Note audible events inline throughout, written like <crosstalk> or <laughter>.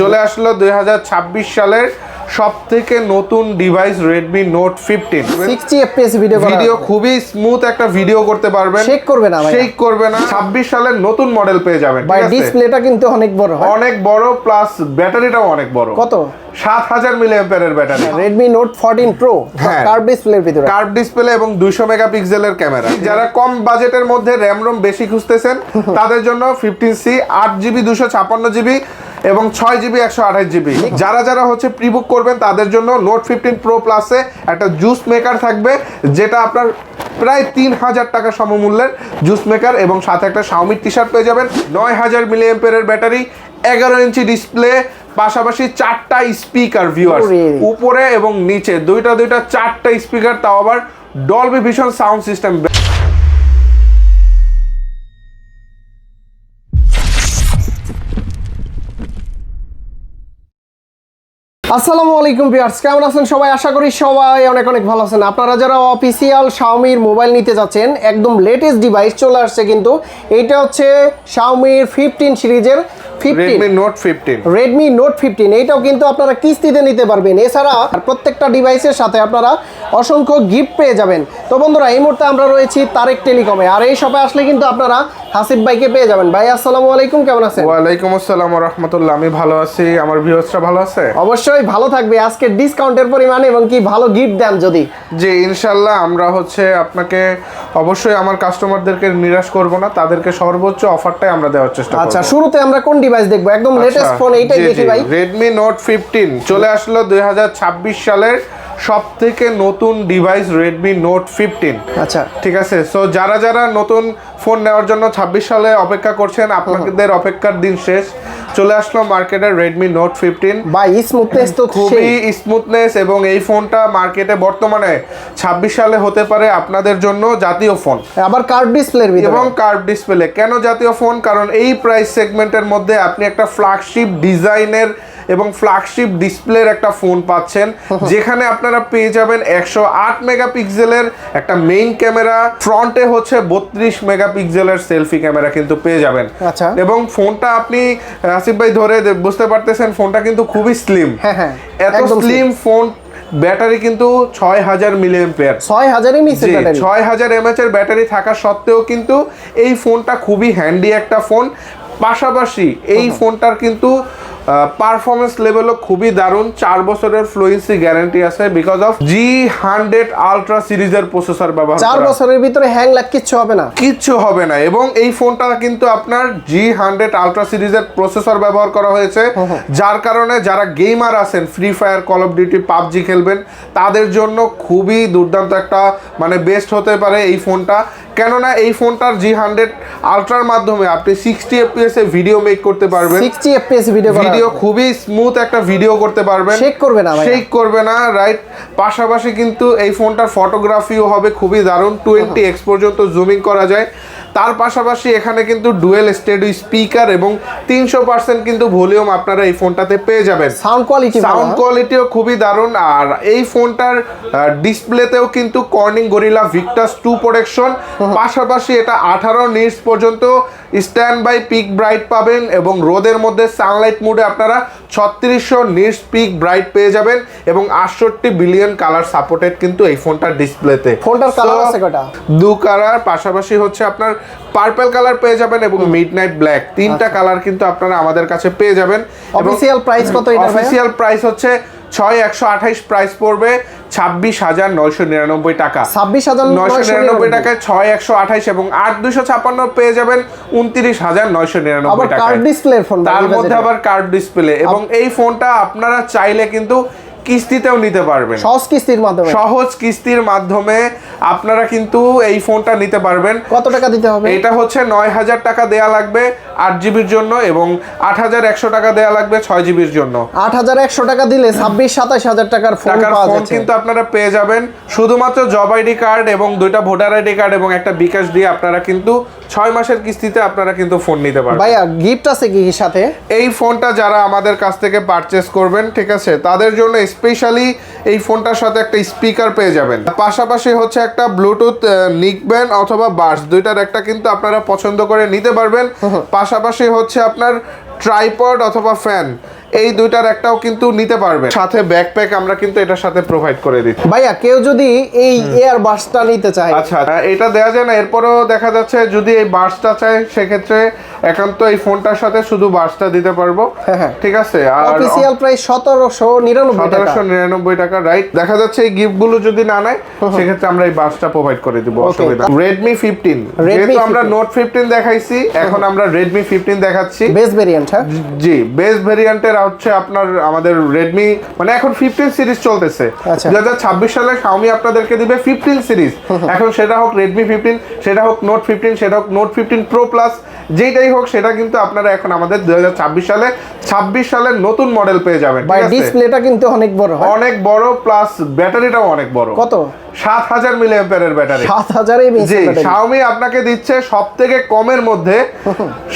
চলে আসলো দুই হাজার ছাব্বিশ সালের সব থেকে নতুন device Redmi Note fifteen video video খুবই স্মুথ একটা ভিডিও করতে পারবেন। শেক করবে না শেক করবে না। 26 সালের নতুন মডেল পেয়ে যাবেন ডিসপ্লেটা কিন্তু অনেক বড় অনেক বড় প্লাস ব্যাটারিটাও অনেক বড়। কত? 7000 mAh এর ব্যাটারি। হ্যাঁ, Redmi Note 14 Pro হ্যাঁ। কার্ভ ডিসপ্লের ভিতরে। কার্ভ ডিসপ্লে এবং 200 মেগাপিক্সেলের ক্যামেরা যারা কম বাজেটের মধ্যে র্যাম ROM বেশি খুঁজতেছেন <laughs> তাদের জন্য 15C 8GB 256GB এবং ছয় জিবি একশো আঠাশ জিবি যারা যারা হচ্ছে প্রিবুক করবেন তাদের জন্য নোট ফিফটিন প্রো প্লাসে একটা জুস মেকার থাকবে যেটা আপনার প্রায় তিন হাজার টাকা সমমূল্যের জুস মেকার এবং সাথে একটা শাওমির টি শার্ট পেয়ে যাবেন। নয় হাজার মিলি এর ব্যাটারি এগারো ইঞ্চি ডিসপ্লে পাশাপাশি চারটা স্পিকার ভিউয়ার। উপরে এবং নিচে দুইটা দুইটা চারটা স্পিকার তাও আবার ডলবি ভিশন সাউন্ড সিস্টেম আসসালামু আলাইকুম ভিউয়ার্স, কেমন আছেন সবাই? আশা করি সবাই অনেক অনেক ভালো আছেন। আপনারা যারা অফিসিয়াল শাওমির মোবাইল নিতে যাচ্ছেন, একদম লেটেস্ট ডিভাইস চলে আসছে কিন্তু। এটা হচ্ছে শাওমির ফিফটিন সিরিজের ফিফটিন এইটাও কিন্তু আপনারা কিস্তিতে নিতে পারবেন। এছাড়া প্রত্যেকটা ডিভাইসের সাথে আপনারা অসংখ্য গিফট পেয়ে যাবেন। তো বন্ধুরা এই মুহূর্তে আমরা রয়েছি তারেক টেলিকমে। আর এই শপে আসলে কিন্তু আপনারা ভাইকে পেয়ে যাবেন। ভাই আসসালামু আলাইকুম কেমন আছেন? ওয়ালাইকুম আসসালাম রহমতুল্লাহ। আমি ভালো আছি। আমার ভিউয়ার্সরা ভালো আছে? অবশ্যই ভালো থাকবে। আজকে ডিসকাউন্টের পরিমাণ এবং কি ভালো গিফট দেন যদি। যে ইনশাল্লাহ আমরা হচ্ছে আপনাকে অবশ্যই আমার কাস্টমারদেরকে নিরাশ করব না। তাদেরকে সর্বোচ্চ অফারটাই আমরা দেওয়ার চেষ্টা করব। আচ্ছা শুরুতে আমরা কোন ডিভাইস দেখব। একদম লেটেস্ট ফোন এইটাই দেখি ভাই। রেডমি নোট ফিফটিন চলে আসলো দুই হাজার ছাব্বিশ সালের সব থেকে নতুন ডিভাইস রেডমি নোট ফিফটিন আচ্ছা। ঠিক আছে? সো যারা যারা নতুন ফোন নেওয়ার জন্য ছাব্বিশ সালে অপেক্ষা করছেন আপনাদের অপেক্ষার দিন শেষ। চলে আসলো মার্কেটে রেডমি নোট ফিফটিন বা স্মুথনেস তো খুবই স্মুথনেস এবং এই ফোনটা মার্কেটে বর্তমানে ছাব্বিশ সালে হতে পারে আপনাদের জন্য জাতীয় ফোন আবার কার্ভ ডিসপ্লে এবং কার্ভ ডিসপ্লে কেন জাতীয় ফোন কারণ এই প্রাইস সেগমেন্টের মধ্যে আপনি একটা ফ্ল্যাগশিপ ডিজাইনের এবং ফ্ল্যাগশিপ ডিসপ্লের একটা ফোন পাচ্ছেন <laughs> যেখানে আপনারা পেয়ে যাবেন একশো আট মেগাপিক্সেলের একটা মেইন ক্যামেরা ফ্রন্টে হচ্ছে বত্রিশ মেগাপিক্সেলের সেলফি ক্যামেরা কিন্তু পেয়ে যাবেন। আচ্ছা। এবং ফোনটা আপনি আসিফ ভাই ধরে বুঝতে পারতেছেন ফোনটা কিন্তু খুবই স্লিম হ্যাঁ, হ্যাঁ, এত স্লিম ফোন ব্যাটারি কিন্তু ছয় হাজার মিলি এম্পিয়ার ছয় ব্যাটারি ছয় হাজার এমএচ এর ব্যাটারি থাকা সত্ত্বেও কিন্তু এই ফোনটা খুবই হ্যান্ডি একটা ফোন পাশাপাশি এই ফোনটার কিন্তু পারফরমেন্স লেভেলও খুবই দারুণ। চার বছরের ফ্লুয়েন্সি গ্যারান্টি আছে because of G hundred ultra সিরিজের প্রসেসর ব্যবহার চার বছরের ভিতরে হ্যাং লাগ কিচ্ছু হবে না। কিচ্ছু হবে না এবং এই ফোনটা কিন্তু আপনার জি হান্ড্রেড আলট্রা সিরিজের প্রসেসর ব্যবহার করা হয়েছে। যার কারণে যারা গেমার আছেন Free Fire Call of Duty PUBG খেলবেন তাদের জন্য খুবই দুর্দান্ত একটা মানে বেস্ট হতে পারে এই ফোনটা কেননা এই ফোনটার জি হান্ড্রেড আলট্রার মাধ্যমে আপনি সিক্সটি এফপিএস এ ভিডিও মেক করতে পারবেন। সিক্সটি এফপিএস ভিডিও ভিডিও খুবই স্মুথ একটা ভিডিও করতে পারবেন। শেক করবে না শেক করবে না রাইট পাশাপাশি কিন্তু এই ফোনটার ফটোগ্রাফিও হবে খুবই দারুণ। টোয়েন্টি এক্স পর্যন্ত জুমিং করা যায়। তার পাশাপাশি এখানে কিন্তু ডুয়েল স্টেডিও স্পিকার এবং তিনশো পার্সেন্ট কিন্তু ভলিউম আপনারা এই ফোনটাতে পেয়ে যাবেন। সাউন্ড কোয়ালিটি সাউন্ড কোয়ালিটিও খুবই দারুণ। আর এই ফোনটার ডিসপ্লেতেও কিন্তু Corning Gorilla Victus two protection পাশাপাশি এটা আঠারো নিটস পর্যন্ত স্ট্যান্ড বাই পিক ব্রাইট পাবেন এবং রোদের মধ্যে সানলাইট মুডে আপনারা ছত্রিশশো নিটস পিক ব্রাইট পেয়ে যাবেন এবং আটষট্টি বিলিয়ন কালার সাপোর্টেড কিন্তু এই ফোনটার ডিসপ্লেতে ফোনটার কালার আছে কয়টা দু কালার পাশাপাশি হচ্ছে আপনার পার্পল কালার পেয়ে যাবেন এবং মিড নাইট ব্ল্যাক তিনটা কালার কিন্তু আপনারা আমাদের কাছে পেয়ে যাবেন অফিসিয়াল প্রাইস কত এটা অফিসিয়াল প্রাইস হচ্ছে ছয় একশো আঠাইশ প্রাইস পড়বে ছাব্বিশ হাজার নয়শো নিরানব্বই টাকা। ছাব্বিশ হাজার নয়শো নিরানব্বই টাকায় ছয় একশো আঠাইশ এবং আট দুশো ছাপান্ন পেয়ে যাবেন উনত্রিশ হাজার নয়শো নিরানব্বই টাকা তার মধ্যে আবার কার্ড ডিসপ্লে এবং এই ফোনটা আপনারা চাইলে কিন্তু কিস্তিতেও নিতে পারবেন। সহজ কিস্তির মাধ্যমে। সহজ কিস্তির মাধ্যমে আপনারা কিন্তু এই ফোনটা নিতে পারবেন। কত টাকা দিতে হবে? এটা হচ্ছে নয় হাজার টাকা দেয়া লাগবে আট জিবির জন্য এবং আট হাজার একশো টাকা দেয়া লাগবে ছয় জিবির জন্য। আট হাজার একশো টাকা দিলে ছাব্বিশ সাতাশ হাজার টাকার ফোন টাকার ফোন কিন্তু আপনারা পেয়ে যাবেন। শুধুমাত্র জব আইডি কার্ড এবং দুইটা ভোটার আইডি কার্ড এবং একটা বিকাশ দিয়ে আপনারা কিন্তু ছয় মাসের কিস্তিতে আপনারা কিন্তু ফোন নিতে পারবেন। ভাইয়া গিফট আছে কি সাথে? এই ফোনটা যারা আমাদের কাছ থেকে পারচেস করবেন ঠিক আছে? তাদের জন্য স্পেশালি এই ফোনটার সাথে একটা স্পিকার পেয়ে যাবেন। পাশাপাশি হচ্ছে একটা ব্লুটুথ নিকব্যান্ড অথবা বাস দুইটার একটা কিন্তু আপনারা পছন্দ করে নিতে পারবেন। পাশাপাশি হচ্ছে আপনার ট্রাইপড অথবা ফ্যান এই দুইটার একটাও কিন্তু নিতে পারবে সাথে ব্যাকপ্যাক আমরা কিন্তু এটার সাথে প্রোভাইড করে দিচ্ছি। ভাইয়া কেউ যদি এই এয়ার বাসটা নিতে চায়। আচ্ছা এটা দেওয়া যায় না এরপরেও দেখা যাচ্ছে যদি এই বাসটা চায় সেক্ষেত্রে একান্ত এই ফোনটার সাথে শুধু বাসটা দিতে পারব। হ্যাঁ, হ্যাঁ। ঠিক আছে? আর অফিসিয়াল প্রাইস সতেরোশো নিরানব্বই টাকা। সতেরোশো নিরানব্বই টাকা রাইট দেখা যাচ্ছে এই গিফটগুলো যদি না নেয় সেক্ষেত্রে আমরা এই বাসটা প্রোভাইড করে দিব অসুবিধা Redmi যেহেতু আমরা 15 দেখাইছি এখন আমরা রেডমি ফিফটিন দেখাচ্ছি। বেস ভেরিয়েন্ট হ্যাঁ? জি বেস্ট ভেরিয়েন্টের হচ্ছে আপনার আমাদের রেডমি মানে এখন ফিফটিন সিরিজ চলতেছে। আচ্ছা। দু হাজার ছাব্বিশ সালে শাওমি আপনাদেরকে দিবে ফিফটিন সিরিজ এখন সেটা হোক রেডমি ফিফটিন সেটা হোক নোট ফিফটিন সেটা হোক নোট ফিফটিন প্রো প্লাস যেটাই হোক সেটা কিন্তু আপনারা এখন আমাদের দু হাজার ছাব্বিশ সালে ছাব্বিশ সালের নতুন মডেল পেয়ে যাবেন ডিসপ্লেটা কিন্তু অনেক বড় অনেক বড় প্লাস ব্যাটারিটাও অনেক বড়। কত? সাত হাজার মিলি এর ব্যাটারি সাত হাজার জি শাওমি আপনাকে দিচ্ছে সব থেকে কমের মধ্যে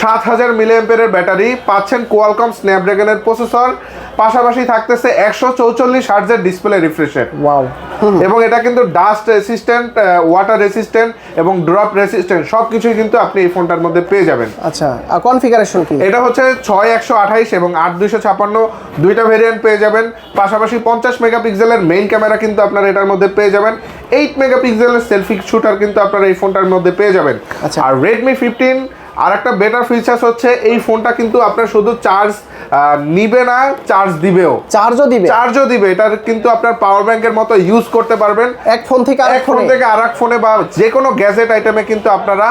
সাত হাজার মিলি এর ব্যাটারি পাচ্ছেন কোয়ালকম স্ন্যাপড্রাগনের প্রসেসর পাশাপাশি থাকতেছে একশো চৌচল্লিশ হার্জের ডিসপ্লে রিফ্রেশের ওয়াও এবং এটা কিন্তু ডাস্ট রেসিস্ট্যান্ট ওয়াটার রেসিস্ট্যান্ট এবং ড্রপ রেসিস্ট্যান্ট সব কিছুই কিন্তু আপনি এই ফোনটার মধ্যে পেয়ে যাবেন। আচ্ছা কনফিগারেশন কি? এটা হচ্ছে ছয় একশো আঠাইশ এবং আট দুইশো ছাপান্ন। দুইটা ভেরিয়েন্ট পেয়ে যাবেন। পাশাপাশি পঞ্চাশ মেগাপিক্সেলের মেইন ক্যামেরা কিন্তু আপনারা এটার মধ্যে পেয়ে যাবেন। এইট মেগাপিক্সেলের সেলফি শুটার কিন্তু আপনারা এই ফোনটার মধ্যে পেয়ে যাবেন আচ্ছা। আর রেডমি ফিফটিন আর একটা বেটার ফিচার্স হচ্ছে এই ফোনটা কিন্তু আপনার শুধু চার্জ নিবে না চার্জ দিবেও। চার্জও দিবে। চার্জও দিবে। এটা কিন্তু আপনার পাওয়ার ব্যাংকের মতো ইউজ করতে পারবেন। এক ফোন থেকে এক আরেক ফোন। থেকে আর এক ফোনে বা যে কোনো গ্যাজেট আইটেমে কিন্তু আপনারা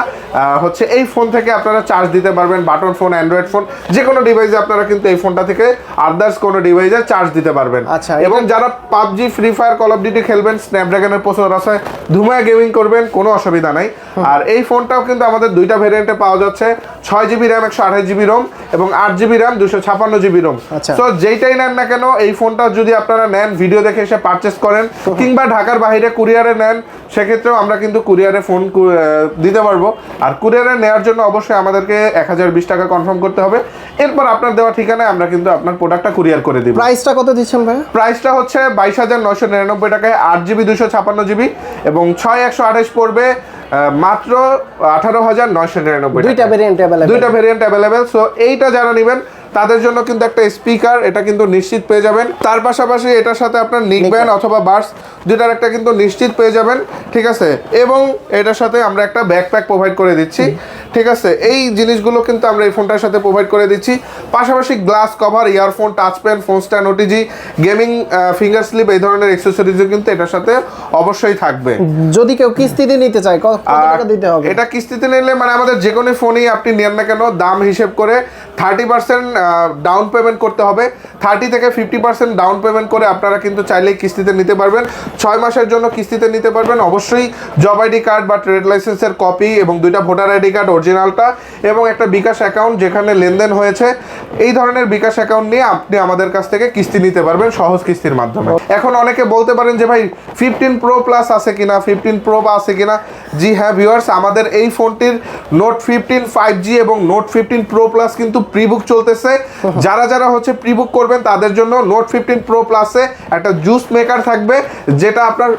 হচ্ছে এই ফোন থেকে আপনারা চার্জ দিতে পারবেন। বাটন ফোন অ্যান্ড্রয়েড ফোন যে কোনো ডিভাইসে আপনারা কিন্তু এই ফোনটা থেকে আদার্স কোনো ডিভাইসে চার্জ দিতে পারবেন। আচ্ছা, এবং যারা PUBG Free Fire Call of Duty খেলবেন স্ন্যাপড্রাগনের প্রসেসর আছে ধুমায় গেমিং করবেন, কোনো অসুবিধা নাই। আর এই ফোনটাও কিন্তু আমাদের দুইটা ভেরিয়েন্টে পাওয়া যাচ্ছে। ছয় জিবি র্যাম একশো আঠাশ জিবি রোম এবং আট জিবি র্যাম দুশো ছাপান্ন জিবি রোম আচ্ছা। তো যেইটাই নেন না কেন এই ফোনটা যদি আপনারা নেন ভিডিও দেখে এসে পারচেস করেন কিংবা ঢাকার বাইরে কুরিয়ারে নেন সেক্ষেত্রেও আমরা কিন্তু কুরিয়ারে ফোন দিতে পারব। আর কুরিয়ারে নেওয়ার জন্য অবশ্যই আমাদেরকে এক হাজার বিশ টাকা কনফার্ম করতে হবে। এরপর আপনার দেওয়া ঠিকানায় আমরা কিন্তু আপনার প্রোডাক্টটা কুরিয়ার করে দিব। প্রাইসটা কত দিচ্ছেন ভাই? প্রাইসটা হচ্ছে বাইশ হাজার নশো নিরানব্বই টাকায় আট জিবি দুশো ছাপান্ন জিবি এবং ছয় একশো আঠাশ পড়বে মাত্র আঠারো হাজার নয়শো নিরানব্বই দুইটা ভেরিয়েন্ট অ্যাভেলেবেল দুইটা ভেরিয়েন্ট অ্যাভেলেবেল সো এইটা যারা নেবেন তাদের জন্য কিন্তু একটা স্পিকার এটা কিন্তু নিশ্চিত পেয়ে যাবেন। তার পাশাপাশি এটার সাথে আপনার নিক ব্যান্ড অথবা বার্স দুইটার একটা কিন্তু নিশ্চিত পেয়ে যাবেন ঠিক আছে? এবং এটার সাথে আমরা একটা ব্যাকপ্যাক প্রোভাইড করে দিচ্ছি ঠিক আছে? এই জিনিসগুলো কিন্তু আমরা এই ফোনটার সাথে প্রোভাইড করে দিচ্ছি। পাশাপাশি glass cover earphone touch pen phone stand OTG gaming finger slip এই ধরনের এক্সেসরিজও কিন্তু এটার সাথে অবশ্যই থাকবে। যদি কেউ কিস্তিতে নিতে চায় কত কত টাকা দিতে হবে? এটা কিস্তিতে নিলে মানে আমাদের যে কোনো ফোনই আপনি নেন না কেন দাম হিসেব করে থার্টি পার্সেন্ট ডাউন পেমেন্ট করতে হবে। থার্টি থেকে ফিফটি পার্সেন্ট ডাউন পেমেন্ট করে আপনারা কিন্তু চাইলেই কিস্তিতে নিতে পারবেন। ছয় মাসের জন্য কিস্তিতে নিতে পারবেন। অবশ্যই জব আইডি কার্ড বা ট্রেড লাইসেন্সের কপি এবং দুইটা ভোটার আইডি কার্ড অরিজিনালটা এবং একটা বিকাশ অ্যাকাউন্ট যেখানে লেনদেন হয়েছে। এই ধরনের বিকাশ অ্যাকাউন্ট নিয়ে আপনি আমাদের কাছ থেকে কিস্তি নিতে পারবেন সহজ কিস্তির মাধ্যমে। এখন অনেকে বলতে পারেন যে, ভাই ফিফটিন প্রো প্লাস আছে কিনা? ফিফটিন প্রো বা আছে কিনা? জি হ্যাঁ ভিউয়ার্স আমাদের এই ফোনটির নোট ফিফটিন ফাইভ জি এবং নোট ফিফটিন প্রো প্লাস কিন্তু প্রিবুক চলতেছে। <laughs> যারা যারা হচ্ছে প্রিবুক করবেন তাদের জন্য নোট ফিফটিন প্রো প্লাসে একটা জুস মেকার থাকবে যেটা আপনার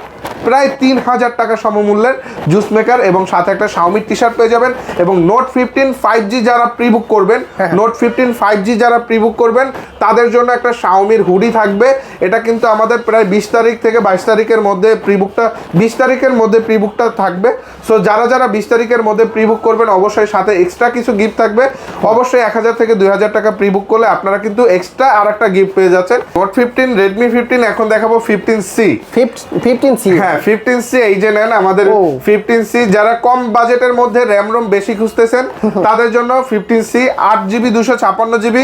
প্রায় তিন হাজার টাকা সমমূল্যের জুস মেকার এবং সাথে একটা শাওমির টি শার্ট পেয়ে যাবেন এবং নোট ফিফটিন ফাইভ জি যারা প্রিবুক করবেন নোট ফিফটিন ফাইভ জি যারা প্রিবুক করবেন তাদের জন্য একটা শাওমির হুডি থাকবে। এটা কিন্তু আমাদের প্রায় বিশ তারিখ থেকে বাইশ তারিখের মধ্যে প্রিবুকটা বিশ তারিখের মধ্যে প্রি বুকটা থাকবে। সো যারা যারা বিশ তারিখের মধ্যে প্রিবুক করবেন অবশ্যই সাথে এক্সট্রা কিছু গিফট থাকবে। অবশ্যই এক হাজার থেকে দুই হাজার টাকা প্রিবুক করলে আপনারা কিন্তু এক্সট্রা আর একটা গিফট পেয়ে যাচ্ছেন। নোট ফিফটিন রেডমি ফিফটিন এখন দেখাবো ফিফটিন সি ফিফটিন সি হ্যাঁ ফিফটিন সি এই যে নেন আমাদের। ফিফটিন সি যারা কম বাজেটের মধ্যে র্যাম রোম বেশি খুঁজতেছেন <laughs> তাদের জন্য ফিফটিন সি আট জিবি দুশো ছাপান্ন জিবি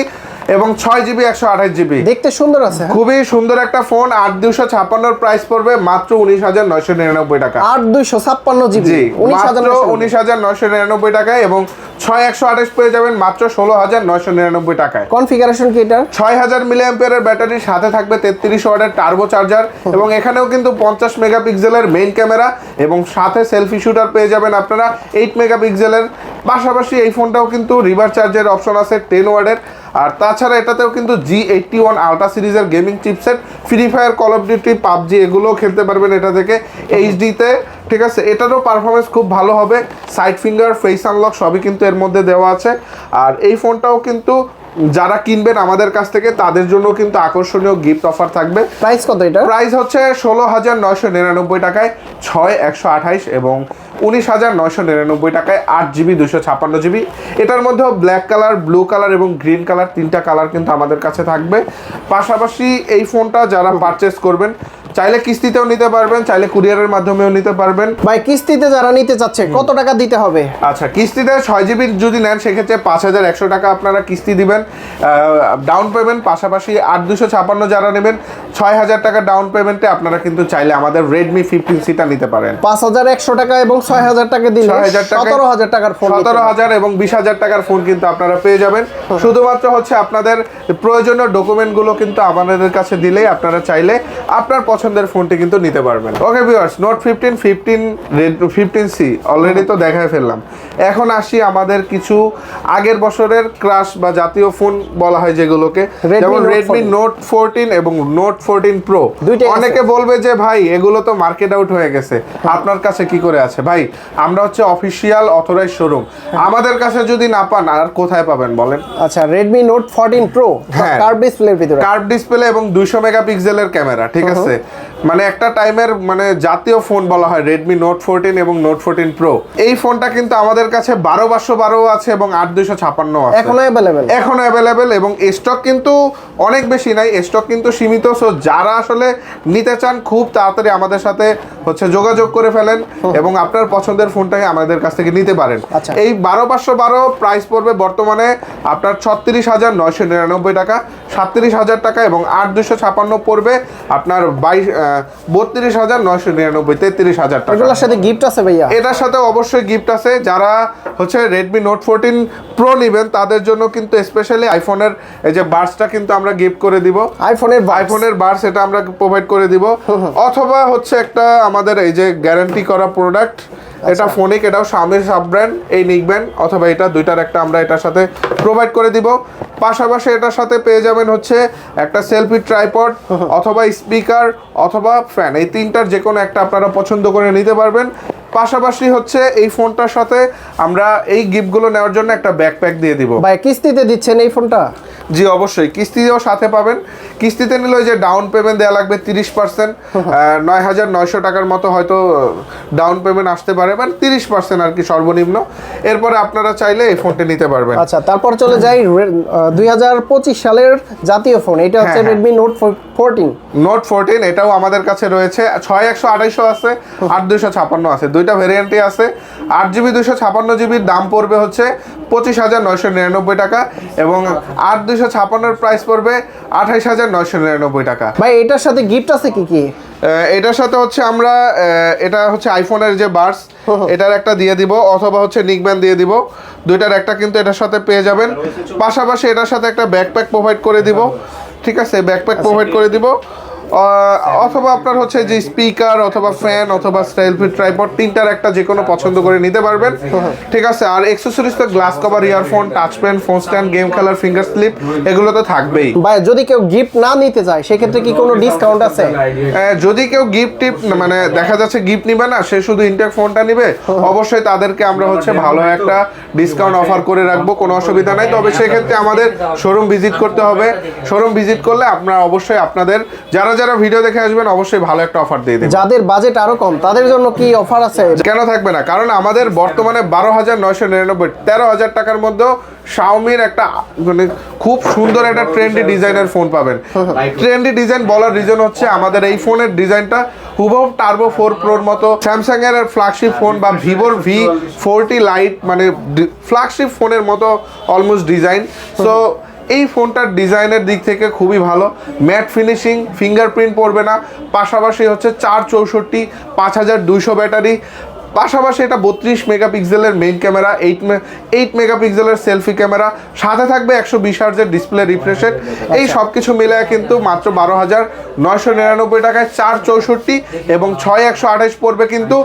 এবং ছয় জিবি একশো আঠাশ জিবি দেখতে সুন্দর আছে? খুবই সুন্দর একটা ফোন আট দুশো ছাপান্নর প্রাইস পড়বে মাত্র উনিশ হাজার নয়শো নিরানব্বই টাকা। আট দুইশো ছাপ্পান্ন জিবি উনিশ হাজার মাত্র নয়শো। উনিশ হাজার নয়শো নিরানব্বই টাকায় এবং ছয় একশো আঠাশ পেয়ে যাবেন মাত্র ষোলো হাজার নয়শো নিরানব্বই টাকায়। কনফিগারেশন কি এটার ছয় হাজার মিলি অ্যাম্পিয়ারের ব্যাটারির সাথে থাকবে তেত্রিশ ওয়াটের টার্বো চার্জার এবং এখানেও কিন্তু পঞ্চাশ মেগাপিক্সেলের মেইন ক্যামেরা এবং সাথে সেলফি শুটার পেয়ে যাবেন আপনারা এইট মেগাপিক্সেলের পাশাপাশি এই ফোনটাও কিন্তু রিভার চার্জের অপশন আছে টেন ওয়ার্ডের আর তাছাড়া এটাতেও কিন্তু জি এইটটি ওয়ান আলট্রা সিরিজের gaming chipset Free Fire Call of Duty PUBG, এগুলোও খেলতে পারবেন এটা থেকে এইচডিতে ঠিক আছে? এটারও পারফরমেন্স খুব ভালো হবে। সাইড ফিঙ্গার ফেস আনলক সবই কিন্তু এর মধ্যে দেওয়া আছে। আর এই ফোনটাও কিন্তু যারা কিনবেন আমাদের কাছ থেকে তাদের জন্য কিন্তু আকর্ষণীয় গিফট অফার থাকবে। প্রাইস কত এটা? প্রাইস হচ্ছে ষোলো হাজার নয়শো নিরানব্বই টাকায় ছয় একশো আঠাইশ এবং উনিশ হাজার নয়শো নিরানব্বই টাকায় আট জিবি দুশো ছাপ্পান্ন জিবি। এটার মধ্যেও ব্ল্যাক কালার ব্লু কালার এবং গ্রিন কালার তিনটা কালার কিন্তু আমাদের কাছে থাকবে। পাশাপাশি এই ফোনটা যারা পারচেস করবেন চাইলে কিস্তিতেও নিতে পারবেন চাইলে কুরিয়ারের মাধ্যমেও নিতে পারবেন। ভাই কিস্তিতে যারা নিতে চাচ্ছে কত টাকা দিতে হবে? আচ্ছা কিস্তিতে ছয় জিবি যদি নেন সেক্ষেত্রে পাঁচ হাজার একশো টাকা আপনারা কিস্তি দিবেন। ডাউন পেমেন্ট পাশাপাশি আট দুশো ছাপান্ন যারা নেবেন ছয় হাজার টাকা ডাউন পেমেন্টে আপনারা কিন্তু চাইলে আমাদের রেডমি ফিফটিন সিটা নিতে পারেন। পাঁচ হাজার একশো টাকা এবং ছয় হাজার টাকা দিলে 6,000 টাকায়- সতেরো হাজার টাকার ফোন সতেরো হাজার এবং বিশ হাজার টাকার ফোন কিন্তু আপনারা পেয়ে যাবেন। শুধুমাত্র হচ্ছে আপনাদের প্রয়োজনীয় ডকুমেন্টগুলো কিন্তু আমাদের কাছে দিলেই আপনারা চাইলে আপনার পছন্দের ফোনটি কিন্তু নিতে পারবেন। Okay viewers Note fifteen fifteen red fifteen C already তো দেখায় ফেললাম। এখন আসি আমাদের কিছু আগের বছরের ক্রাশ বা জাতীয় ফোন বলা হয় যেগুলোকে Redmi যেমন Note রেডমি 14 নোট ফোরটিন এবং নোট ফোরটিন প্রো অনেকে বলবে যে ভাই এগুলো তো মার্কেট আউট হয়ে গেছে। আপনার কাছে কি করে আছে? ভাই আমরা হচ্ছে অফিসিয়াল অথরাইজ শোরুম আমাদের কাছে যদি না পান আর কোথায় পাবেন বলেন? আচ্ছা রেডমি নোট ফোরটিন প্রো হ্যাঁ। কার্ভ ডিসপ্লের ভিতরে। কার্ভ ডিসপ্লে এবং দুইশো মেগাপিক্সেলের ক্যামেরা ঠিক আছে? মানে একটা টাইমের মানে জাতীয় ফোন বলা হয় রেডমি নোট ফোরটিন এবং নোট ফোরটিন প্রো এই ফোনটা কিন্তু আমাদের কাছে বারো পাঁচশো বারো আছে এবং আট দুইশো ছাপান্ন আছে। এখনও অ্যাভেলেবেল এখন অ্যাভেলেবেল এবং স্টক কিন্তু অনেক বেশি নাই স্টক কিন্তু সীমিত। সো যারা আসলে নিতে চান খুব তাড়াতাড়ি আমাদের সাথে হচ্ছে যোগাযোগ করে ফেলেন এবং আপনার পছন্দের ফোনটাকে আমাদের কাছ থেকে নিতে পারেন। আচ্ছা। এই বারো পাঁচশো বারো প্রাইস পড়বে বর্তমানে আপনার ছত্রিশ হাজার নয়শো নিরানব্বই টাকা সাতত্রিশ হাজার টাকা এবং আট দুশো ছাপান্ন পড়বে আপনার বাইশ বত্রিশ হাজার নয়শো নিরানব্বই তেত্রিশ হাজার টাকা। এগুলোর সাথে গিফট আছে ভাইয়া? এটার সাথে অবশ্যই গিফট আছে। যারা হচ্ছে রেডমি নোট ফোরটিন প্রো নেবেন তাদের জন্য কিন্তু স্পেশালি আইফোনের এই যে বার্সটা কিন্তু আমরা গিফট করে দিব। আইফোনের আইফোনের বার্স এটা আমরা প্রোভাইড করে দিব। অথবা হচ্ছে একটা আমাদের এই যে গ্যারান্টি করা প্রোডাক্ট এটা ফোনিক এটাও স্বামীর সাব ব্র্যান্ড এই নিকবেন অথবা এটা দুইটার একটা আমরা এটার সাথে প্রোভাইড করে দিব। পাশাপাশি এটার সাথে পেয়ে যাবেন হচ্ছে একটা সেলফি ট্রাইপড <laughs> অথবা স্পিকার অথবা ফ্যান এই তিনটার যে কোনো একটা আপনারা পছন্দ করে নিতে পারবেন। পাশাপাশি হচ্ছে এই ফোনটার সাথে আমরা এই গিফটগুলো নেওয়ার জন্য একটা ব্যাকপ্যাক দিয়ে দিব। ভাই কিস্তিতে দিচ্ছেন এই ফোনটা? জি অবশ্যই। কিস্তিও সাথে পাবেন। কিস্তিতে নিলে ওই যে ডাউন পেমেন্ট দেওয়া লাগবে তিরিশ পার্সেন্ট <laughs> নয় হাজার নয়শো টাকার মতো হয়তো ডাউন পেমেন্ট আসতে পারে মানে তিরিশ পার্সেন্ট আর কি সর্বনিম্ন। এরপরে আপনারা চাইলে এই ফোনটি নিতে পারবেন। আচ্ছা তারপর চলে যাই দুই হাজার পঁচিশ সালের জাতীয় ফোন। এটা হচ্ছে হ্যাঁ, হ্যাঁ। Redmi Note fourteen Note fourteen এটাও আমাদের কাছে রয়েছে। ছয় একশো আড়াইশো আছে আট দুশো ছাপান্ন আছে। দুইটা ভেরিয়েন্টই আছে। আট জিবি দুশো ছাপান্ন জিবির দাম পড়বে হচ্ছে পঁচিশ হাজার নয়শো নিরানব্বই টাকা এবং আট দুশো ছাপান্নর প্রাইস পড়বে আঠাইশ হাজার নয়শো নিরানব্বই টাকা। ভাই এটার সাথে গিফট আছে কি কি? এটার সাথে হচ্ছে আমরা এটা হচ্ছে আইফোনের যে বার্স এটার একটা দিয়ে দিব অথবা হচ্ছে নিকব্যান দিয়ে দিব। দুইটার একটা কিন্তু এটার সাথে পেয়ে যাবেন। পাশাপাশি এটার সাথে একটা ব্যাকপ্যাক প্রোভাইড করে দিব। ঠিক আছে ব্যাকপ্যাক প্রোভাইড করে দিব। অথবা আপনার হচ্ছে যে স্পিকার অথবা ফ্যান অথবা সেলফি ট্রাইপড তিনটার একটা যে কোনো পছন্দ করে নিতে পারবেন। ঠিক আছে আর এক্সেসরিজ তো glass cover earphone touch pen phone stand game খেলার ফিঙ্গার স্লিপ এগুলো তো থাকবেই। ভাই যদি কেউ গিফট না নিতে চায় সেক্ষেত্রে কি কোনো ডিসকাউন্ট আছে? যদি কেউ গিফট টিপ মানে দেখা যাচ্ছে গিফট নিবে না সে শুধু ইনটেক ফোনটা নিবে অবশ্যই তাদেরকে আমরা হচ্ছে ভালো একটা ডিসকাউন্ট অফার করে রাখব কোনো অসুবিধা নাই। তবে সেক্ষেত্রে আমাদের শোরুম ভিজিট করতে হবে। শোরুম ভিজিট করলে আপনারা অবশ্যই আপনাদের যারা যারা ভিডিও দেখে আসবেন অবশ্যই ভালো একটা অফার দিয়ে দেবেন। যাদের বাজেট আরও কম তাদের জন্য কি অফার আছে? কেন থাকবে না? কারণ আমাদের বর্তমানে বারো হাজার নয়শো নিরানব্বই তেরো হাজার টাকার মধ্যেও শাওমির একটা মানে খুব সুন্দর একটা ট্রেন্ডি ডিজাইনের ফোন পাবেন। ট্রেন্ডি ডিজাইন বলার রিজন হচ্ছে আমাদের এই ফোনের ডিজাইনটা হুবহু টার্বো ফোর প্রোর মতো। স্যামসাং এর ফ্ল্যাগশিপ ফোন বা ভিভোর ভি ফোরটি লাইট মানে ফ্ল্যাগশিপ ফোনের মতো অলমোস্ট ডিজাইন সো এই ফোনটার ডিজাইনের দিক থেকে খুবই ভালো। ম্যাট ফিনিশিং, ফিঙ্গারপ্রিন্ট পড়বে না। পাশাপাশি হচ্ছে চার চৌষট্টি, পাঁচ হাজার দুইশো ব্যাটারি। পাশাপাশি এটা বত্রিশ মেগাপিক্সেলের মেইন ক্যামেরা এইট এইট মেগাপিক্সেলের সেলফি ক্যামেরা সাথে থাকবে একশো বিশ হার্জের ডিসপ্লে রিফ্রেশের এই সব কিছু মিলে কিন্তু মাত্র বারো হাজার নয়শো নিরানব্বই টাকায় চার চৌষট্টি এবং ছয় একশো আঠাশ পড়বে কিন্তু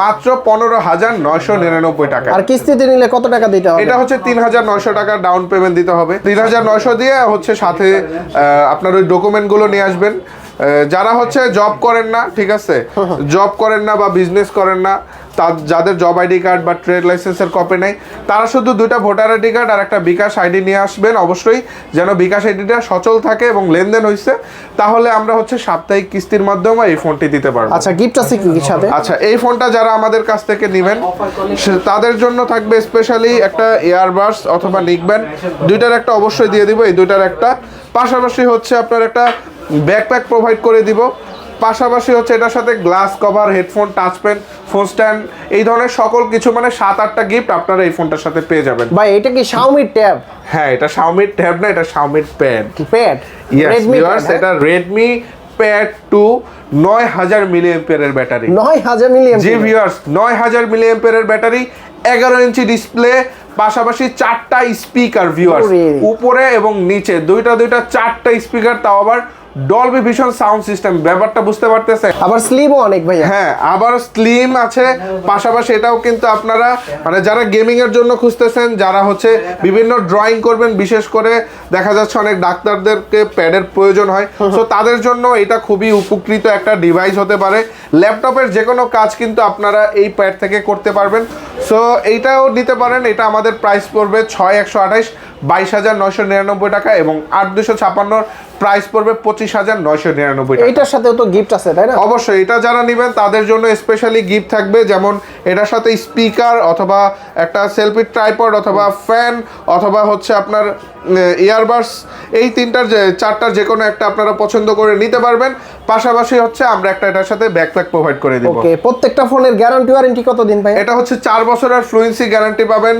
মাত্র পনেরো হাজার নয়শো নিরানব্বই টাকা আর কিস্তিতে নিলে কত টাকা দিতে হবে? এটা হচ্ছে তিন হাজার নয়শো টাকা ডাউন পেমেন্ট দিতে হবে। তিন হাজার নয়শো দিয়ে হচ্ছে সাথে আপনার ওই ডকুমেন্টগুলো নিয়ে আসবেন। যারা হচ্ছে জব করেন না ঠিক আছে? জব করেন না বা বিজনেস করেন না যাদের জব আইডি কার্ড বা ট্রেড লাইসেন্সের কপি নেই তারা শুধু দুইটা ভোটার আইডি কার্ড আর একটা বিকাশ আইডি নিয়ে আসবেন। অবশ্যই যেন বিকাশ আইডিটা সচল থাকে এবং লেনদেন হয়েছে তাহলে আমরা হচ্ছে সাপ্তাহিক কিস্তির মাধ্যমে এই ফোনটি দিতে পারব। আচ্ছা গিফট আছে কি সাথে আচ্ছা এই ফোনটা যারা আমাদের কাছ থেকে নেবেন তাদের জন্য থাকবে স্পেশালি একটা এয়ারবাস অথবা নিকব্যান্ড দুইটার একটা অবশ্যই দিয়ে দিব এই দুইটার একটা। পাশাপাশি হচ্ছে আপনার একটা ব্যাকপ্যাক প্রোভাইড করে দিব। পাশাপাশি হচ্ছে এটার সাথে glass cover headphone touch pen phone stand এই ধরনের সকল কিছু মানে সাত আটটা গিফট আপনারা এই ফোনটার সাথে পেয়ে যাবেন। ভাই এটা কি Xiaomi ট্যাব হ্যাঁ এটা শাওমির ট্যাব না এটা শাওমির pad pad yes Redmi viewers এটা রেডমি প্যাড টু নয় হাজার মিলি এর ব্যাটারি নয় হাজার মিলিয়ন জি ভিউয়ার্স নয় হাজার মিলি এর ব্যাটারি এগারো ইঞ্চি ডিসপ্লে পাশাপাশি চারটা স্পিকার ভিউয়ার্স। উপরে এবং নিচে। দুইটা দুইটা চারটা স্পিকার তাও আবার ডলবি ভিশন সাউন্ড সিস্টেম ব্যাপারটা বুঝতে পারতেছে আবার স্লিমও অনেক ভাইয়া। হ্যাঁ আবার স্লিম আছে। পাশাপাশি এটাও কিন্তু আপনারা মানে যারা গেমিং এর জন্য খুঁজতেছেন যারা হচ্ছে বিভিন্ন ড্রয়িং করবেন বিশেষ করে দেখা যাচ্ছে অনেক ডাক্তারদেরকে প্যাডের প্রয়োজন হয়। সো তাদের জন্য এটা খুবই উপকৃত একটা ডিভাইস হতে পারে। ল্যাপটপের যে কোনো কাজ কিন্তু আপনারা এই প্যাড থেকে করতে পারবেন। সো এইটাও নিতে পারেন। এটা আমাদের প্রাইস পড়বে ছয় একশো আঠাশ বাইশ হাজার নয়শো নিরানব্বই টাকা এবং আট দুশো ছাপান্নর প্রাইস পড়বে পঁচিশ হাজার নয়শো নিরানব্বই টাকা। এইটার সাথেও তো গিফট আছে তাই না? অবশ্যই এটা যারা নেবেন তাদের জন্য স্পেশালি গিফট থাকবে যেমন এটার সাথে স্পিকার অথবা একটা সেলফি ট্রাইপড অথবা ফ্যান অথবা হচ্ছে আপনার ইয়ারবাডস এই তিনটার যে চারটার যে কোনো একটা আপনারা পছন্দ করে নিতে পারবেন। পাশাপাশি হচ্ছে আমরা একটা এটার সাথে ব্যাকপ্যাক প্রোভাইড করে দিব। ওকে প্রত্যেকটা ফোনের গ্যারান্টি ওয়ারেন্টি কত দিন ভাই এটা হচ্ছে চার বছরের ফ্লুয়েন্সি গ্যারান্টি পাবেন।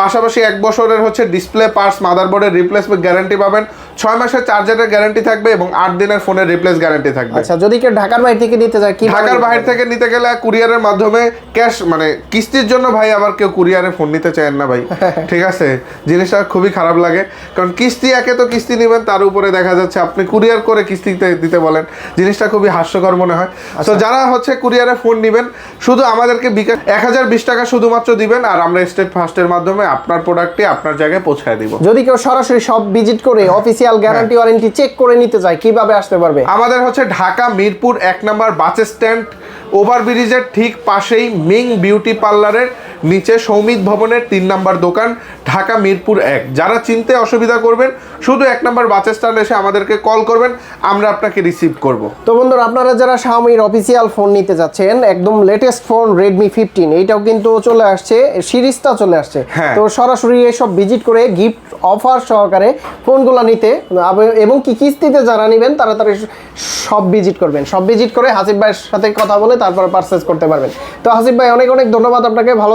পাশাপাশি এক বছরের হচ্ছে ডিসপ্লে পার্টস মাদারবোর্ডের রিপ্লেসমেন্ট গ্যারান্টি পাবেন। ছয় মাসের চার্জারের গ্যারান্টি থাকবে এবং আট দিনের ফোনের রিপ্লেস গ্যারান্টি থাকবে। আচ্ছা যদি কেউ ঢাকার বাইরে থেকে নিতে যায় কি ঢাকার বাইরে থেকে নিতে গেলে কুরিয়ারের মাধ্যমে ক্যাশ মানে কিস্তির জন্য ভাই আবার কেউ কুরিয়ারে ফোন নিতে চায় না ভাই। <laughs> ঠিক আছে? জিনিসটা খুবই খারাপ লাগে। কারণ কিস্তি একে তো কিস্তি নেবেন তার উপরে দেখা যাচ্ছে আপনি কুরিয়ার করে কিস্তিতে দিতে বলেন। জিনিসটা খুবই হাস্যকর মনে হয়। তো যারা হচ্ছে কুরিয়ারে ফোন নেবেন শুধু আমাদেরকে বিকাশ এক হাজার বিশ টাকা শুধুমাত্র দিবেন আর আমরা স্টেট ফার্স্টের মাধ্যমে আপনার প্রোডাক্টটি আপনার জায়গায় পৌঁছায় দিব। যদি কেউ সরাসরি সব ভিজিট করে অফিসিয়াল গ্যারান্টি ওয়ারেন্টি চেক করে নিতে চায় কীভাবে আসতে পারবে? আমাদের হচ্ছে ঢাকা মিরপুর এক নম্বর বাস স্ট্যান্ড ওভারব্রিজের ঠিক পাশেই মিং বিউটি পার্লারের নিচে সৌমিত ভবনের তিন নাম্বার দোকান ঢাকা মিরপুর এক। যারা চিনতে অসুবিধা করবেন শুধু এক নম্বর বাস স্ট্যান্ড এসে আমাদেরকে কল করবেন আমরা আপনাকে রিসিভ করব। তো বন্ধুরা আপনারা যারা Xiaomi অফিসিয়াল ফোন নিতে যাচ্ছেন একদম লেটেস্ট ফোন রেডমি ফিফটিন এইটাও কিন্তু চলে আসছে সিরিজটা চলে আসছে। হ্যাঁ। তো সরাসরি এসব ভিজিট করে গিফট অফার সহকারে ফোনগুলো নিতে এবং কি কিস্তিতে যারা নেবেন তারা তারা সব ভিজিট করবেন। সব ভিজিট করে হাসিব ভাইয়ের সাথে কথা বলে তারপরে পারচেস করতে পারবেন। তো হাসিব ভাই অনেক অনেক ধন্যবাদ আপনাকে ভালো